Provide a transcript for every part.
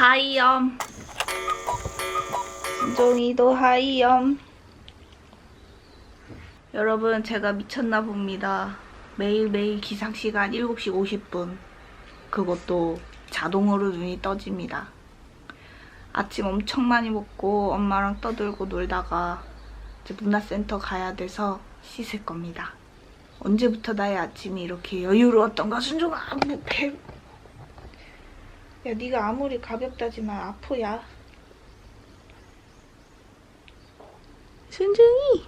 하이염. 진종이도 하이염. 여러분 제가 미쳤나 봅니다. 매일매일 기상시간 7시 50분. 그것도 자동으로 눈이 떠집니다. 아침 엄청 많이 먹고 엄마랑 떠들고 놀다가 이제 문화센터 가야 돼서 씻을 겁니다. 언제부터 나의 아침이 이렇게 여유로웠던가 순종아 뭐 배... 야 네가 아무리 가볍다지만 아프야. 순종이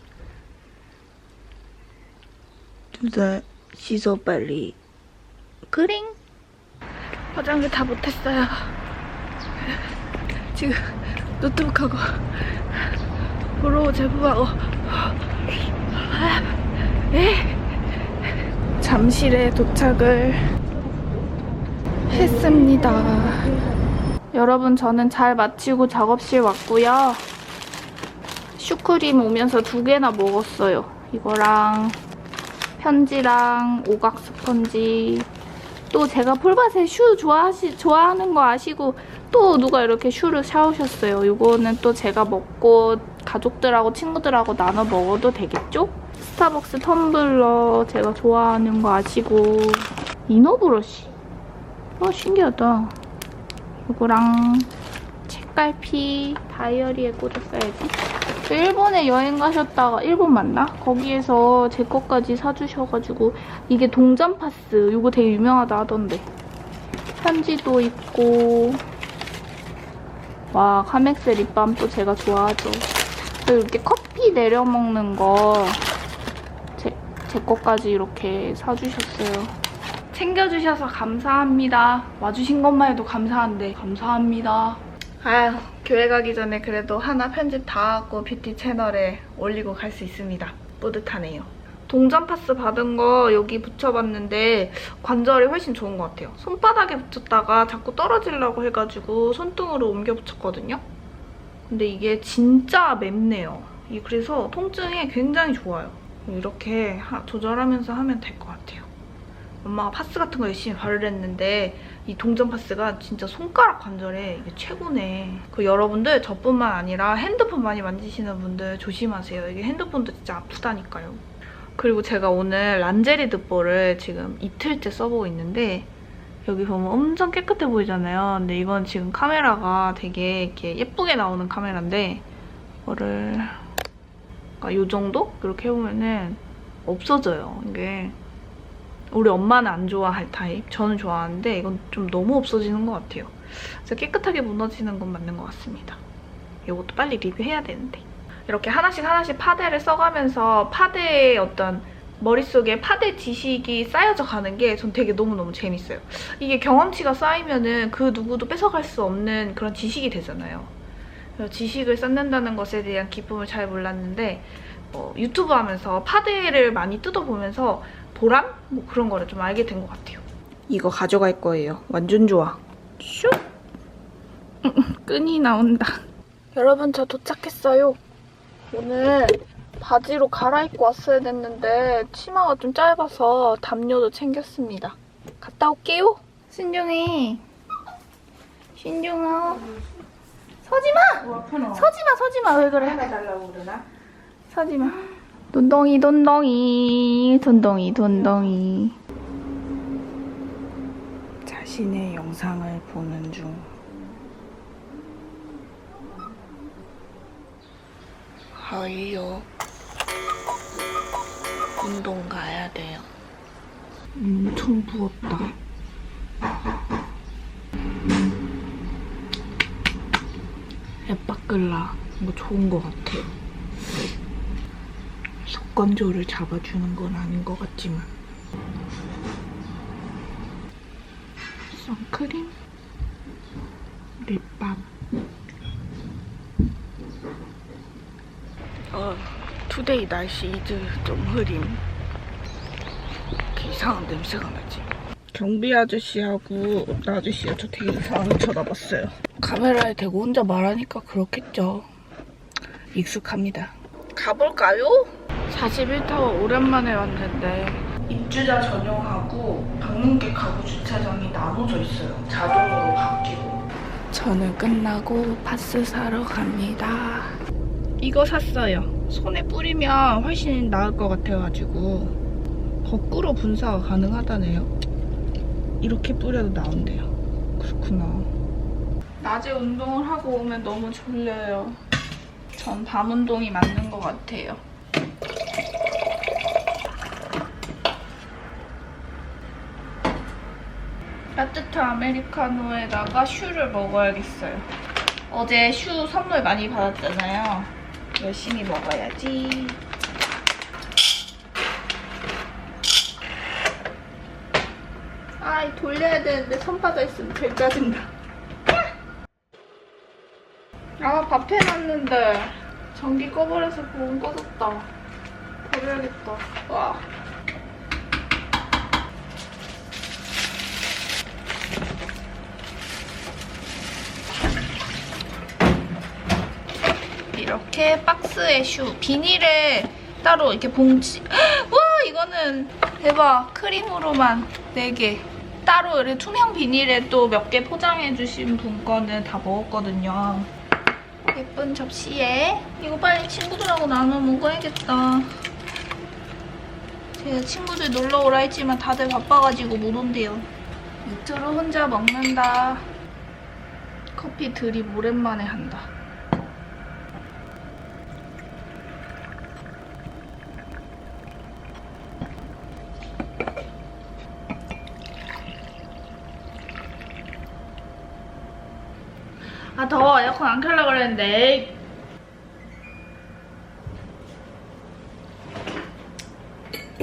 두살 씻어 빨리. 그링. 화장을 다 못했어요. 지금 노트북하고 보러 제부하고. 에? 잠실에 도착을 했습니다. 여러분 저는 잘 마치고 작업실 왔고요. 슈크림 오면서 두 개나 먹었어요. 이거랑 편지랑 오각 스펀지 또 제가 폴바세 슈 좋아하시, 좋아하는 거 아시고 또 누가 이렇게 슈를 사오셨어요. 이거는 또 제가 먹고 가족들하고 친구들하고 나눠 먹어도 되겠죠? 스타벅스 텀블러 제가 좋아하는 거 아시고 이너 브러쉬 어 신기하다 이거랑 책갈피 다이어리에 꽂았어야지 저 일본에 여행 가셨다가 일본 맞나? 거기에서 제 것까지 사주셔가지고 이게 동전 파스 이거 되게 유명하다 하던데 편지도 있고 와 카맥스 립밤 또 제가 좋아하죠 이렇게 커피 내려 먹는 거 제, 제 것까지 이렇게 사주셨어요. 챙겨주셔서 감사합니다. 와주신 것만 해도 감사한데 감사합니다. 아휴 교회 가기 전에 그래도 하나 편집 다 하고 뷰티 채널에 올리고 갈 수 있습니다. 뿌듯하네요. 동전 파스 받은 거 여기 붙여봤는데 관절이 훨씬 좋은 것 같아요. 손바닥에 붙였다가 자꾸 떨어지려고 해가지고 손등으로 옮겨 붙였거든요. 근데 이게 진짜 맵네요. 이 그래서 통증에 굉장히 좋아요. 이렇게 하- 조절하면서 하면 될 것 같아요. 엄마가 파스 같은 거 열심히 바르랬는데 이 동전 파스가 진짜 손가락 관절에 이게 최고네. 그 여러분들 저뿐만 아니라 핸드폰 많이 만지시는 분들 조심하세요. 이게 핸드폰도 진짜 아프다니까요. 그리고 제가 오늘 란제리 드볼을 지금 이틀째 써보고 있는데 여기 보면 엄청 깨끗해 보이잖아요. 근데 이건 지금 카메라가 되게 이렇게 예쁘게 나오는 카메라인데 이거를 그러니까 요 정도 이렇게 해보면은 없어져요. 이게 우리 엄마는 안 좋아할 타입, 저는 좋아하는데 이건 좀 너무 없어지는 것 같아요. 그래서 깨끗하게 무너지는 건 맞는 것 같습니다. 이것도 빨리 리뷰해야 되는데 이렇게 하나씩 하나씩 파데를 써가면서 파데의 어떤 머릿속에 파데 지식이 쌓여져 가는 게 전 되게 너무너무 재밌어요. 이게 경험치가 쌓이면은 그 누구도 뺏어갈 수 없는 그런 지식이 되잖아요. 지식을 쌓는다는 것에 대한 기쁨을 잘 몰랐는데 어, 유튜브 하면서 파데를 많이 뜯어보면서 보람? 뭐 그런 거를 좀 알게 된 것 같아요. 이거 가져갈 거예요. 완전 좋아. 슉! 끈이 나온다. 여러분 저 도착했어요. 오늘 바지로 갈아입고 왔어야 됐는데 치마가 좀 짧아서 담요도 챙겼습니다. 갔다 올게요. 신중해. 신중아. 서지마! 서지마 서지마 왜 그래? 달라고 그러나? 서지마. 돈덩이 돈덩이 돈덩이 돈덩이. 자신의 영상을 보는 중. 하이요. 운동 가야 돼요. 엄청 부었다. 앱바끌라 이거 좋은 것 같아요. 속건조를 잡아주는 건 아닌 것 같지만. 선크림? 립밤. 어, 투데이 날씨 이즈 좀 흐림. 이상한 냄새가 나지. 경비 아저씨하고 나 아저씨가 저 되게 이상하게 쳐다봤어요. 카메라에 대고 혼자 말하니까 그렇겠죠. 익숙합니다. 가볼까요? 41타워 오랜만에 왔는데 입주자 전용하고 방문객 가구 주차장이 나눠져 있어요. 자동으로 바뀌고 저는 끝나고 파스 사러 갑니다. 이거 샀어요. 손에 뿌리면 훨씬 나을 것 같아가지고 거꾸로 분사가 가능하다네요. 이렇게 뿌려도 나온대요. 그렇구나. 낮에 운동을 하고 오면 너무 졸려요. 전 밤 운동이 맞는 것 같아요. 따뜻한 아메리카노에다가 슈를 먹어야겠어요. 어제 슈 선물 많이 받았잖아요. 열심히 먹어야지. 아이 돌려야 되는데 손 빠져 있으면 제일 짜증나. 아 밥 해놨는데 전기 꺼버려서 보험 꺼졌다. 버려야겠다. 와. 이렇게 박스에 슈 비닐에 따로 이렇게 봉지. 와 이거는 대박. 크림으로만 4개. 따로 이렇게 투명 비닐에 또 몇 개 포장해 주신 분 거는 다 먹었거든요. 예쁜 접시에. 이거 빨리 친구들하고 나눠 먹어야겠다. 제가 친구들 놀러 오라 했지만 다들 바빠가지고 못 온대요. 밑으로 혼자 먹는다. 커피 드립 오랜만에 한다 아 더워. 에어컨 안 켤라 그랬는데.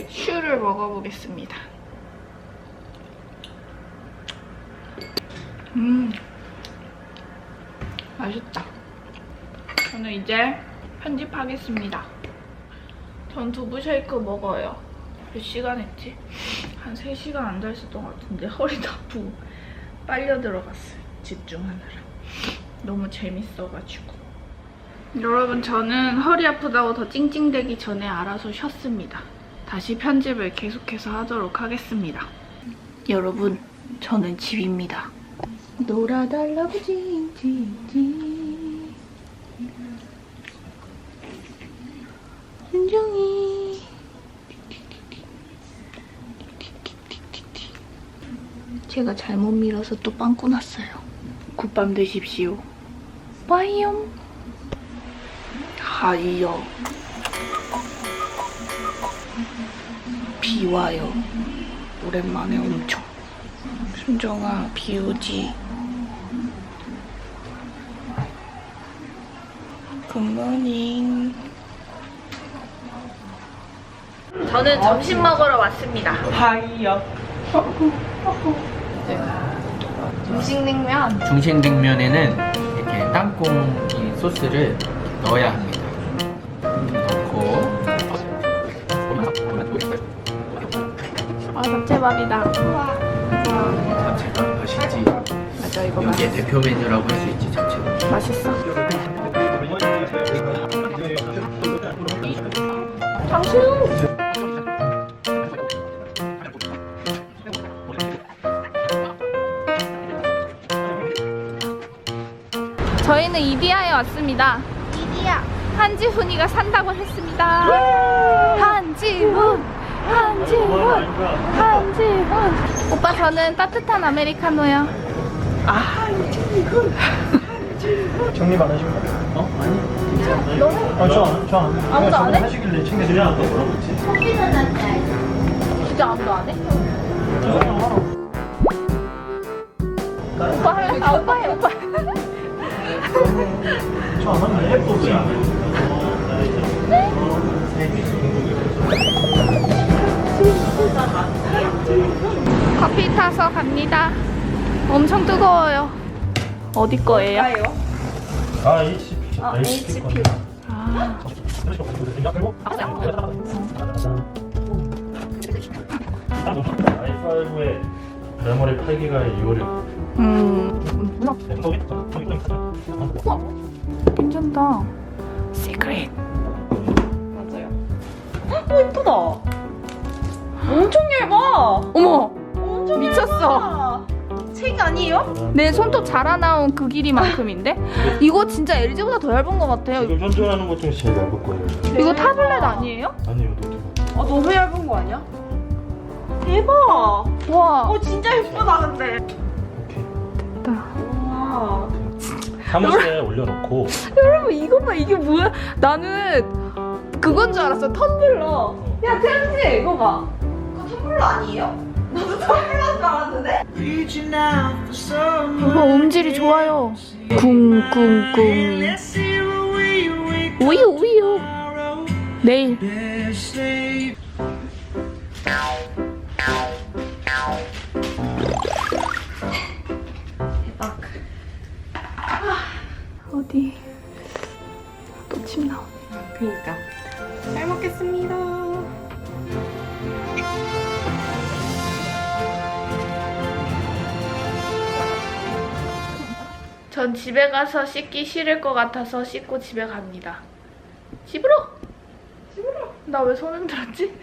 슈를 먹어보겠습니다. 음. 맛있다. 저는 이제 편집하겠습니다. 전 두부 쉐이크 먹어요. 몇 시간 했지? 한 3시간 안자 있었던 것 같은데. 허리도 아프고 빨려 들어갔어요. 집중하느라 너무 재밌어가지고. 여러분, 저는 허리 아프다고 더 찡찡대기 전에 알아서 쉬었습니다. 다시 편집을 계속해서 하도록 하겠습니다. 여러분, 저는 집입니다. 놀아달라고 찡찡찡. 윤정이. 제가 잘못 밀어서 또 빵꾸 났어요. 굿밤 되십시오. 빠이용. 하이요. 비 와요. 오랜만에 엄청. 순정아, 비 오지. 굿모닝. 저는 점심 먹으러 왔습니다. 하이요. 음식냉면. 중식 냉면에는 이렇게 땅콩 이 소스를 넣어야 합니다. 넣고 아, 잡채밥이다. 잡채가 맛있지. 맞아, 이거 여기에 대표 메뉴라고 할 수 있지 잡채가. 맛있어. 당신! 저희는 이디야에 왔습니다. 이디야. 한지훈이가 산다고 했습니다. 한지훈, 한지훈, 한지훈. 오빠 저는 따뜻한 아메리카노요. 아, 정립 안 하신 거예요? 어? 아니. 어, 저, 저 안. 아무도 안 해? 하시길래 챙겨드리려고 물어봤지. 진짜 아무도 안 해? 오빠 할래? 아 오빠 해 오빠. 앱도 없지. 커피 타서 갑니다. 엄청 뜨거워요. 어디 거예요? 아, HP. 아, HP. 아, i5의 메모리 8기가의 256. 음, 괜찮다. 시크릿. 맞아요. 어, 예쁘다. 엄청 얇아. 어머, 엄청 미쳤어. 얇아. 책 아니에요? 내 손톱 자라나온 그 길이만큼인데? 이거 진짜 LG보다 더 얇은 것 같아요. 지금 현존하는 것 중에 제일 얇을 거예요. 이거 타블렛 아니에요? 아니요, 노트북. 아 너무 얇은 거 아니야? 대박. 와. 어 진짜 예쁘다 근데. 와. 사무실에 올려놓고 여러분 이거 봐 이게 뭐야? 나는 그건 줄 알았어 텀블러. 야 태연씨 이거 봐. 그거 텀블러 아니에요? 나도 텀블러인 줄 알았는데. 이거 음질이 좋아요. 쿵쿵쿵. 우유 우유. 내일. 어디? 또 침 나오네. 그니까. 잘 먹겠습니다. 전 집에 가서 씻기 싫을 것 같아서 씻고 집에 갑니다. 집으로! 집으로! 나 왜 손 흔들었지?